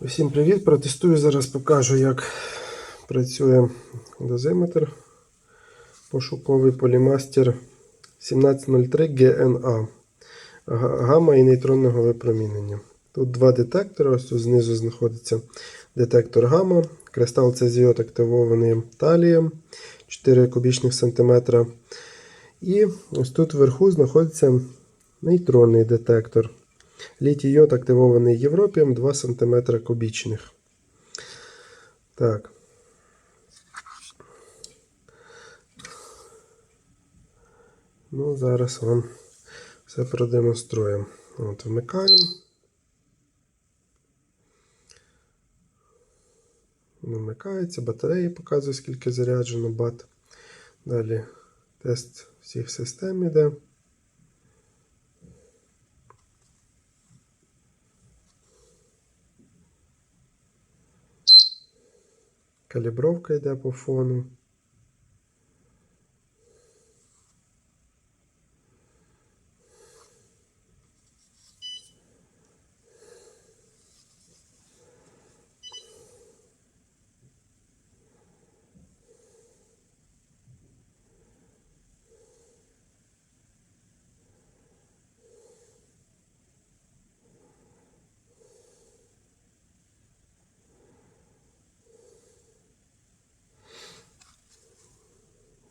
Усім привіт! Протестую зараз, покажу, як працює дозиметр пошуковий полімастер 1703 GNA га- гамма і нейтронного випромінення. Тут два детектори. Ось тут знизу знаходиться детектор гамма, кристал цезіот активований талієм 4 кубічних сантиметра. І ось тут вверху знаходиться нейтронний детектор. Літій йод активований Європієм 2 см кубічних. Так. Ну, зараз вам все продемонструємо. От, вмикаємо. Вмикається, батареї показує, скільки заряджено бат. Далі тест всіх систем іде. Калібровка йде по фону.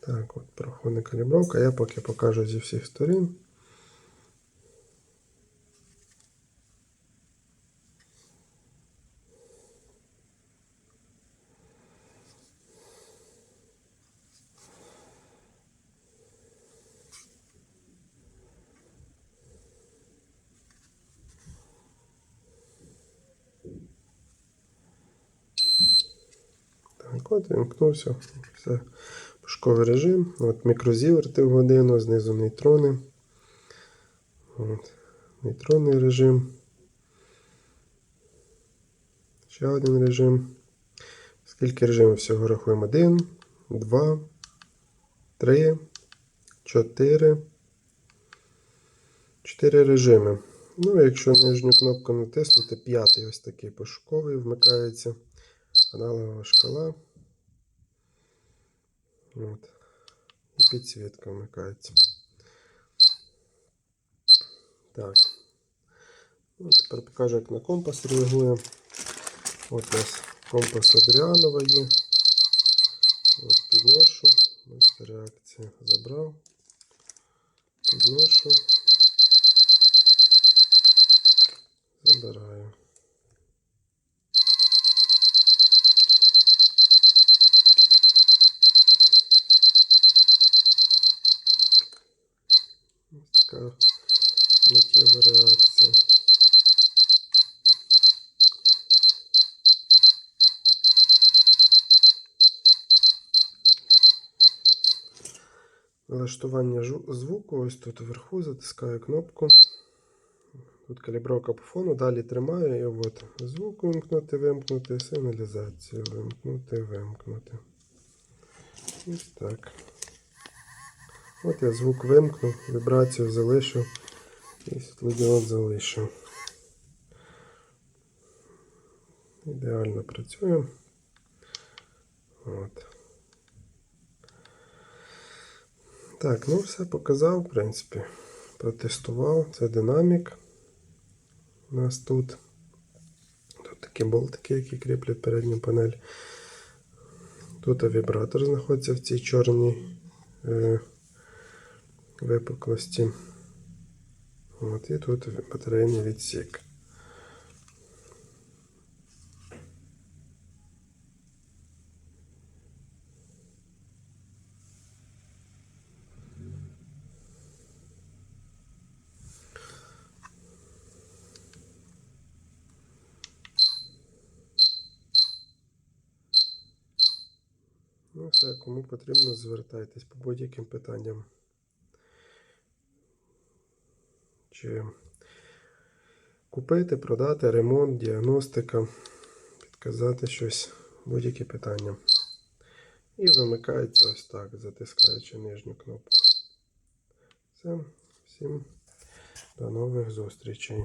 Так, от проходить калібровка. Я поки покажу зі всіх сторін. Так, от вимкнувся. Все. Пушковий режим. От мікрозіверти в годину, знизу нейтрони. От. Нейтронний режим. Ще один режим. Скільки режимів всього рахуємо? Один, два, три, чотири. Чотири режими. Ну, якщо нижню кнопку натиснути, п'ятий ось такий пошуковий вмикається. Аналогова шкала. От. І підсвітка вмикається. Так. Ну, тепер покажу, як на компас реагує. От у нас компас Адріанова є. От підношу. Бачите, реакція забрав. Підношу. Забираю. Така миттєва реакція. Налаштування звуку, ось тут вверху затискаю кнопку. Тут калібровка по фону, далі тримаю і от звук вимкнути, вимкнути, сигналізацію вимкнути, вимкнути. Ось так. От я звук вимкнув, вібрацію залишив і світлодіод залишив. Ідеально працює. От. Так, ну все показав, в принципі. Протестував. Це динамік. У нас тут. Тут такі болтики, які кріплять передню панель. Тут вібратор знаходиться в цій чорній е, випуклості. От, і тут батарейний відсік. Ну, все, кому потрібно, звертайтесь по будь-яким питанням. Чи купити, продати, ремонт, діагностика, підказати щось, будь-які питання. І вимикається ось так, затискаючи нижню кнопку. Все, всім до нових зустрічей.